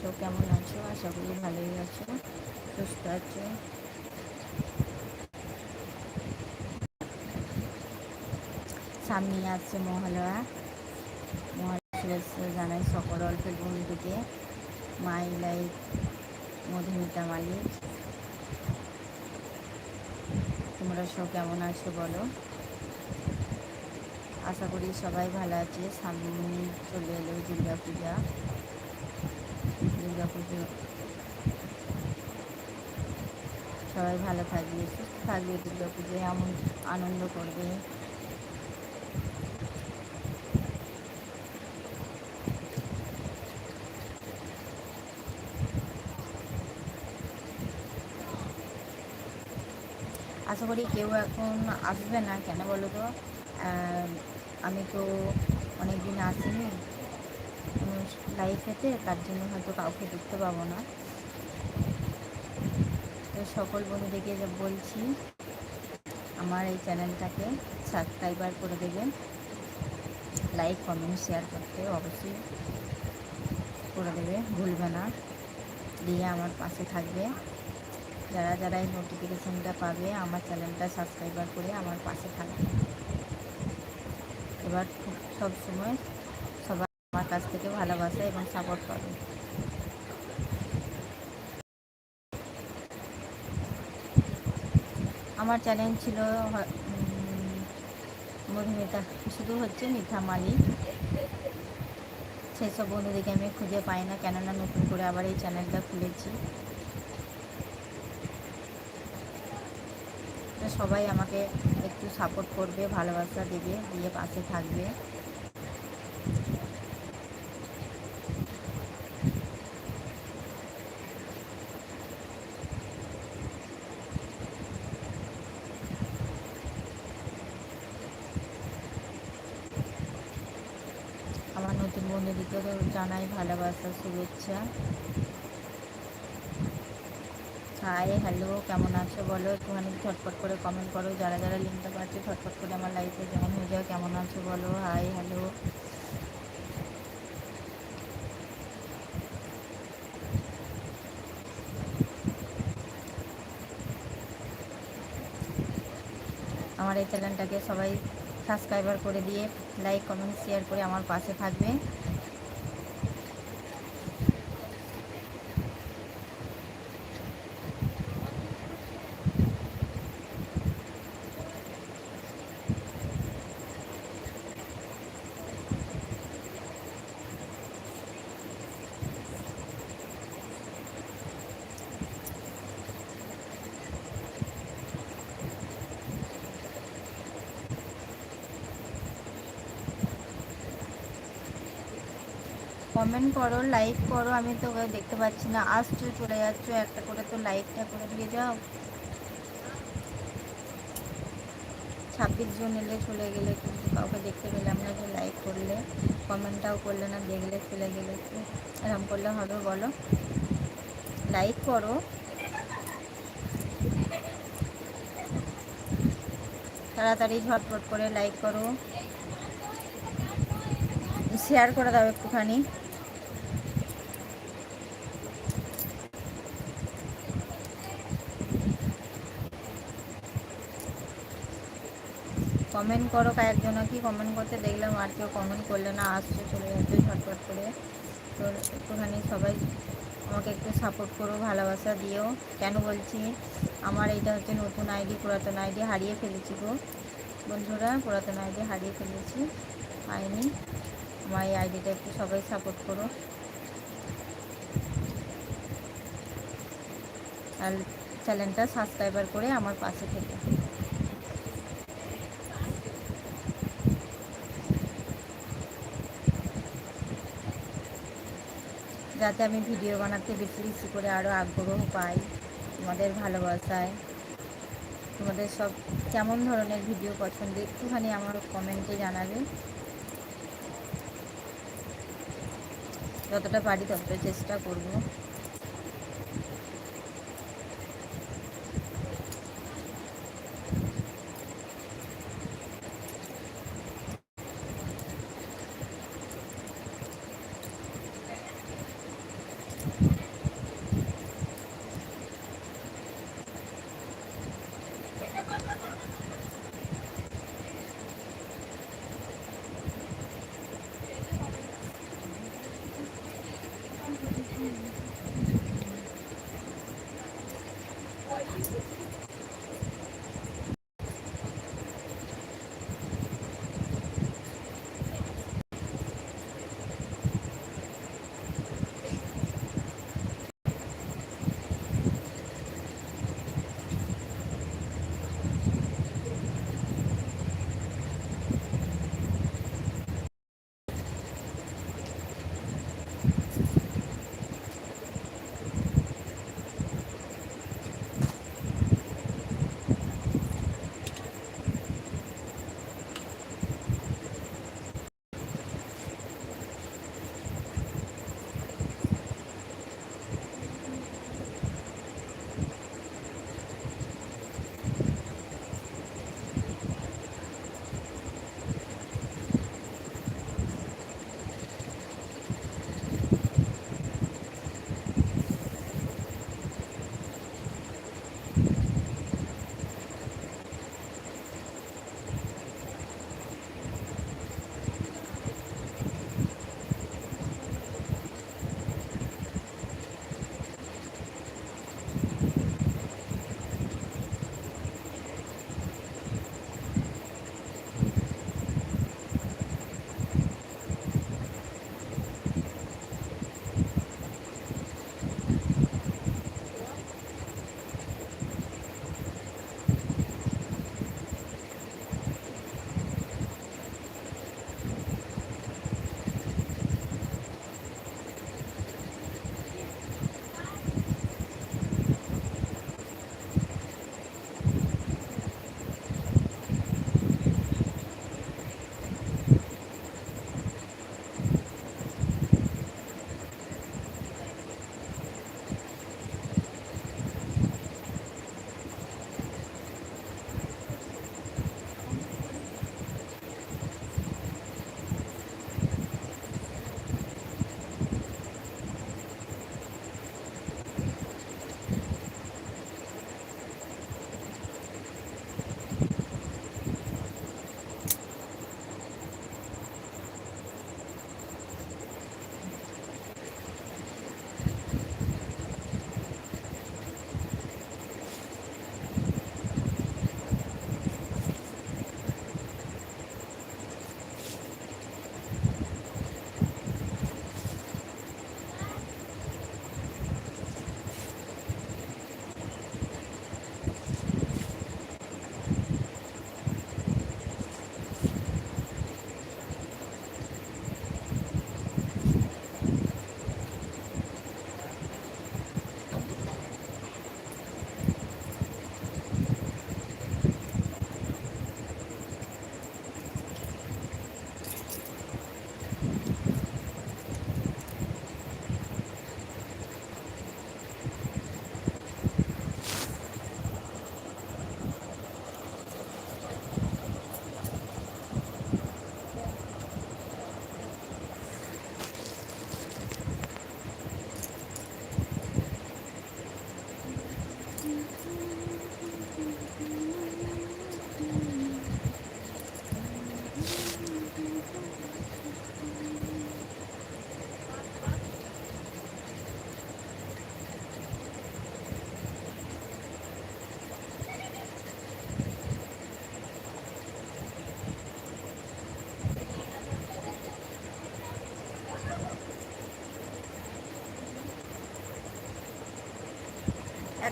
সব কেমন আছো? আশা করি ভালোই আছো। সুস্থ আছো? সামনে আসছে মহালয়া মহালয়া জানাই সকল অল্পের বন্ধুকে। My life, Madhumita Malik. তোমরা সব কেমন আছো বলো? আশা করি সবাই ভালো আছে। সামনে চলে এলো দুর্গা পূজা দুর্গা পুজো সবাই ভালো থাকবে, সুস্থ থাকবে দুর্গা পুজোয় এমন আনন্দ করবে। আশা করি কেউ এখন আসবে না, কেন বলো তো? আমি তো অনেক দিন আসিনি। লাইফেতে তার জন্য হয়তো কাউকে দেখতে পাবো না। তো সকল বন্ধুদেরকে বলছি, আমার এই চ্যানেলটাকে সাবস্ক্রাইবার করে দেবেন। লাইক কমেন্ট শেয়ার করতে অবশ্যই করে দেবে ভুলবে না। দিয়ে আমার পাশে থাকবে। যারা যারা এই নোটিফিকেশানটা পাবে, আমার চ্যানেলটা সাবস্ক্রাইবার করে আমার পাশে থাকবে। এবার সব সময় সবাই আমার কাছ থেকে ভালোবাসা এবং সাপোর্ট পাবে। আমার চ্যানেল ছিল মধুমিতা। শুধু হচ্ছে মিঠা মালিক। সেসব বন্ধুদেরকে আমি খুঁজে পাই না, কেননা নতুন করে আবার এই চ্যানেলটা খুলেছি। সবাই আমাকে একটু সাপোর্ট করবে, ভালোবাসা দেবে, দিয়ে পাশে থাকবে আমার নতুন বন্ধুদেরকে জানাই ভালোবাসা শুভেচ্ছা। হাই হ্যালো কেমন আছো বলো? একটুখানি ঝটপট করে কমেন্ট করো। যারা যারা লিঙ্কটা পাচ্ছে, ঝটপট করে আমার লাইফে যেমন হয়ে যাও। কেমন আছো বলো? হাই হ্যালো আমার এই চ্যানেলটাকে সবাই সাবস্ক্রাইবার করে দিয়ে লাইক কমেন্ট শেয়ার করে আমার পাশে থাকবে। কমেন্ট করো লাইক করো, আমি তো দেখতে পাচ্ছি না। আসছো, চলে যাচ্ছ, একটা করে তো লাইকটা করে দিয়ে যাও। ছাব্বিশ জন এলে চলে গেলে কিন্তু কাউকে দেখতে পেলাম না যে লাইক করলে। কমেন্টটাও করলে না, দেখলে চলে গেলে এরকম করলে হবে, বলো। লাইক করো। তাড়াতাড়ি ঝটপট করে লাইক করো। শেয়ার করে দাও একটুখানি। কমেন্ট করো কয়েকজন কি কমেন্ট করতে দেখলাম আর কেউ কমেন্ট করলে না, আসছে, চলে যাচ্ছে ঝটপট করে। তো একটুখানি সবাই আমাকে একটু সাপোর্ট করো, ভালোবাসা দিও। কেন বলছি? আমার এইটা হচ্ছে নতুন আইডি, পুরাতন আইডি হারিয়ে ফেলেছি গো। বন্ধুরা, পুরাতন আইডি হারিয়ে ফেলেছি। পাইনি। আমার এই আইডিটা একটু সবাই সাপোর্ট করো। আর চ্যানেলটা সাবস্ক্রাইবার করে আমার পাশে থেকে। যাতে আমি ভিডিও বানাতে বেশি বেশি করে আরও আগ্রহ পাই তোমাদের ভালোবাসায়। তোমাদের সব কেমন ধরনের ভিডিও পছন্দ, একটুখানি আমার কমেন্টে জানাবে। যতটা পারি ততটা চেষ্টা করব।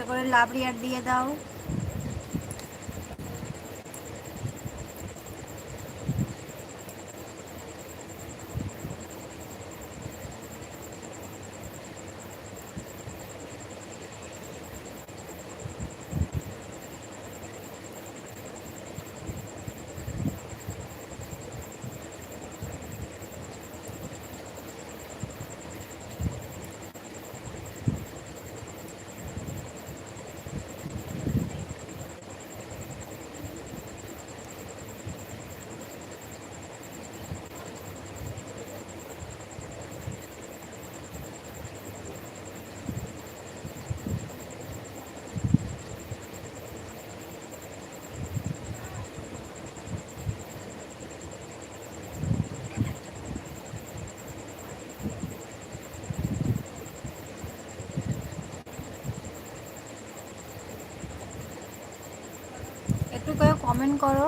একটা করে লাবড়ি আর দিয়ে দাও। করো।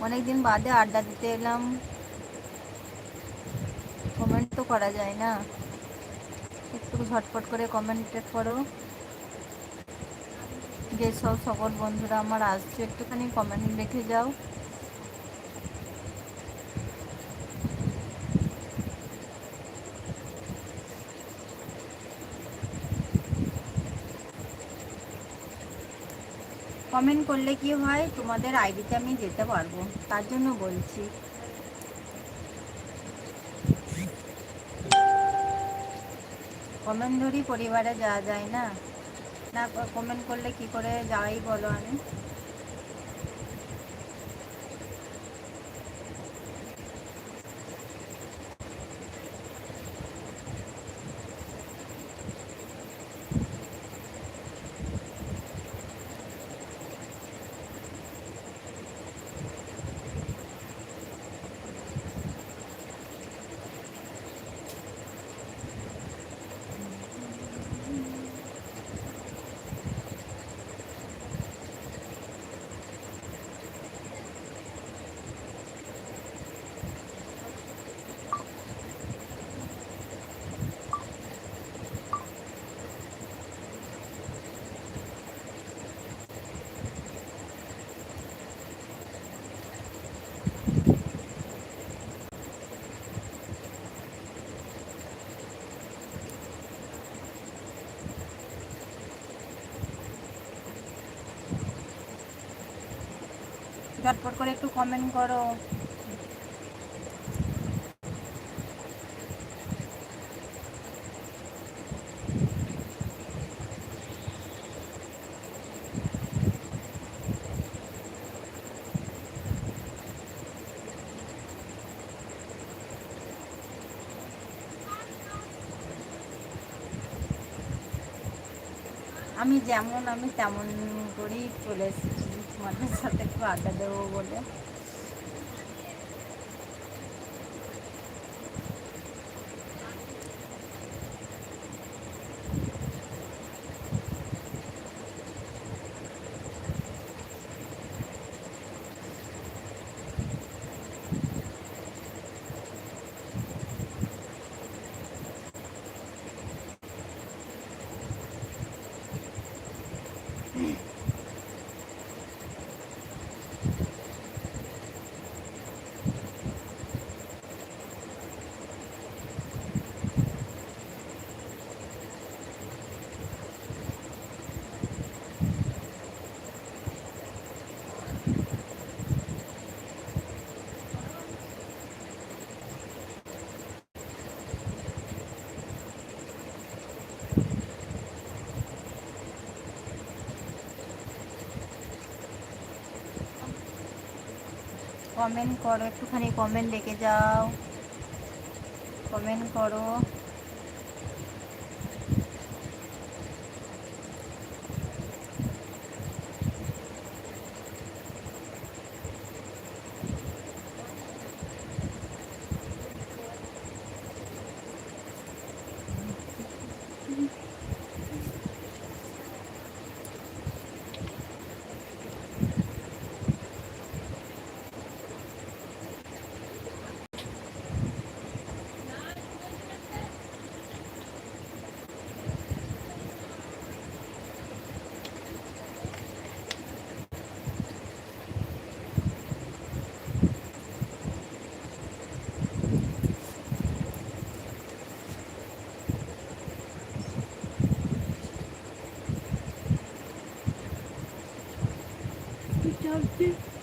অনেক দিন বাদে আড্ডা দিতে এলাম। কমেন্ট তো করা যায় না। একটু ঝটপট করে কমেন্ট করো। যেসব সকল বন্ধুরা আমার আসছে, একটুখানি কমেন্ট রেখে যাও। কমেন্ট করলে কি হয়? তোমাদের আইডিতে আমি যেতে পারব। তার জন্য বলছি। কমেন্ট ধরি পরিবারে যাওয়া যায় না? না কমেন্ট করলে কি করে যাই বলো আমি? ঝটপট করে একটু কমেন্ট করো। আমি যেমন আমি তেমন করেই চলে এসেছি। তোমাদের সাথে একটু আড্ডা দেবো বলে কমেন্ট করো একটুখানি কমেন্ট দেখে যাও। কমেন্ট করো। Rabbim.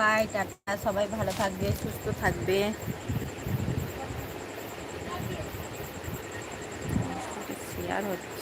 বাই টাটা সবাই ভালো থাকবে সুস্থ থাকবে। শেয়ার হচ্ছে।